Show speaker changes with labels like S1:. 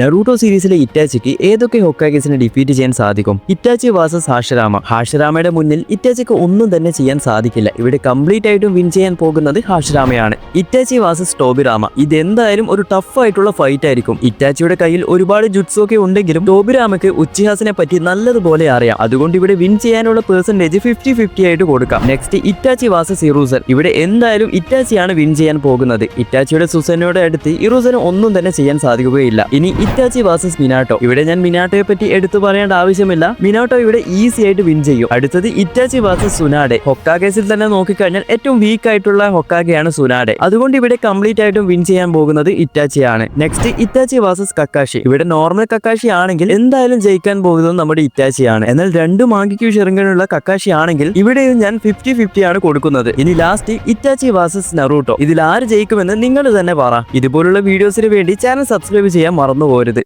S1: Naruto സീരീസിലെ ഇറ്റാച്ചിക്ക് ഏതൊക്കെ ഹൊക്കാഗസിനെ defeat ചെയ്യാൻ സാധിക്കും? Itachi versus ഹാഷരാമ. ഹാഷരാമയുടെ മുന്നിൽ ഇറ്റാച്ചിക്ക് ഒന്നും തന്നെ ചെയ്യാൻ സാധിക്കില്ല. ഇവിടെ കംപ്ലീറ്റ് ആയിട്ടും വിൻ ചെയ്യാൻ പോകുന്നത് ഹാഷരാമയാണ്. ഇറ്റാച്ചി വാസസ് ടോബിറാമ ഇതെന്തായാലും ഒരു ടഫ് ആയിട്ടുള്ള ഫൈറ്റ് ആയിരിക്കും. ഇറ്റാച്ചിയുടെ കയ്യിൽ ഒരുപാട് ജുഡ്സ് ഒക്കെ ഉണ്ടെങ്കിലും ടോബിറാമയ്ക്ക് ഉച്ചിഹാസിനെ പറ്റി നല്ലതുപോലെ അറിയാം. അതുകൊണ്ട് ഇവിടെ വിൻ ചെയ്യാനുള്ള പെർസെന്റേജ് ഫിഫ്റ്റി ഫിഫ്റ്റി ആയിട്ട് കൊടുക്കാം. നെക്സ്റ്റ് ഇറ്റാച്ചി വാസസ് ഇറൂസൻ. ഇവിടെ എന്തായാലും ഇറ്റാച്ചിയാണ് വിൻ ചെയ്യാൻ പോകുന്നത്. ഇറ്റാച്ചിയുടെ സുസനോട് അടുത്ത് ഇറൂസന് ഒന്നും തന്നെ ചെയ്യാൻ സാധിക്കുകയില്ല. ഇനി ഇറ്റാച്ചി വാസസ് മിനാട്ടോ. ഇവിടെ ഞാൻ മിനാട്ടോയെ പറ്റി എടുത്തു പറയേണ്ട ആവശ്യമില്ല. മിനാട്ടോ ഇവിടെ ഈസി ആയിട്ട് വിൻ ചെയ്യും. അടുത്തത് ഇറ്റാച്ചി വാസസ് സുനാഡെ ഹൊക്കാഗേസിൽ തന്നെ നോക്കിക്കഴിഞ്ഞാൽ ഏറ്റവും വീക്ക് ആയിട്ടുള്ള ഹൊക്കാഗയാണ് സുനാഡെ അതുകൊണ്ട് ഇവിടെ കംപ്ലീറ്റ് ആയിട്ടും വിൻ ചെയ്യാൻ പോകുന്നത് ഇറ്റാച്ചിയാണ്. Next Itachi versus Kakashi. ഇവിടെ നോർമൽ കക്കാഷി ആണെങ്കിൽ എന്തായാലും ജയിക്കാൻ പോകുന്നത് നമ്മുടെ ഇറ്റാച്ചിയാണ്. എന്നാൽ രണ്ട് മാങ്കിക്കു ഷെറിങ്ങനുള്ള കക്കാഷി ആണെങ്കിൽ ഇവിടെയും ഞാൻ ഫിഫ്റ്റി ഫിഫ്റ്റി ആണ് കൊടുക്കുന്നത്. ഇനി ലാസ്റ്റ് ഇറ്റാച്ചി വാസസ് നറൂട്ടോ. ഇതിൽ ആര് ജയിക്കുമെന്ന് നിങ്ങൾ തന്നെ പറ. ഇതുപോലുള്ള വീഡിയോസിന് വേണ്ടി ചാനൽ സബ്സ്ക്രൈബ് ചെയ്യാൻ മറന്നു പോരുത്